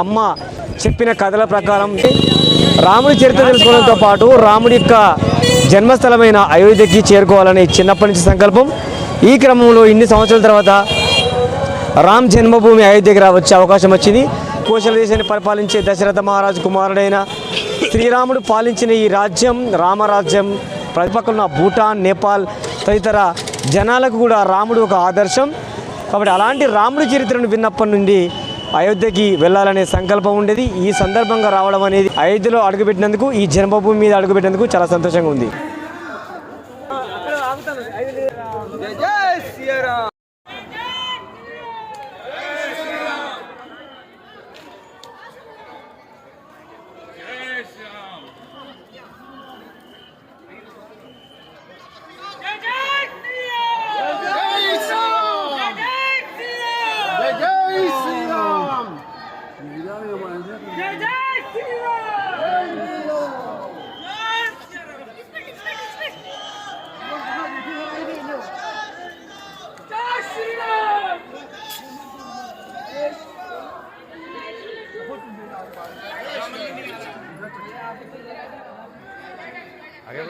అమ్మ చెప్పిన కథల ప్రకారం రాముడి చరిత్ర తెలుసుకోవడంతో పాటు రాముడి యొక్క జన్మస్థలమైన అయోధ్యకి చేరుకోవాలని చిన్నప్పటి నుంచి సంకల్పం. ఈ క్రమంలో ఇన్ని సంవత్సరాల తర్వాత రామ్ జన్మభూమి అయోధ్యకి రావచ్చే అవకాశం వచ్చింది. కోశల దేశాన్ని పరిపాలించే దశరథ మహారాజు కుమారుడైన శ్రీరాముడు పాలించిన ఈ రాజ్యం రామరాజ్యం ప్రతిపక్కన ఉన్న భూటాన్ నేపాల్ తదితర జనాలకు కూడా రాముడు ఒక ఆదర్శం. కాబట్టి అలాంటి రాముడి చరిత్రను విన్నప్పటి నుండి అయోధ్యకి వెళ్ళాలనే సంకల్పం ఉండేది. ఈ సందర్భంగా రావడం అనేది అయోధ్యలో అడుగుపెట్టినందుకు ఈ జన్మభూమి మీద అడుగుపెట్టినందుకు చాలా సంతోషంగా ఉంది. आगे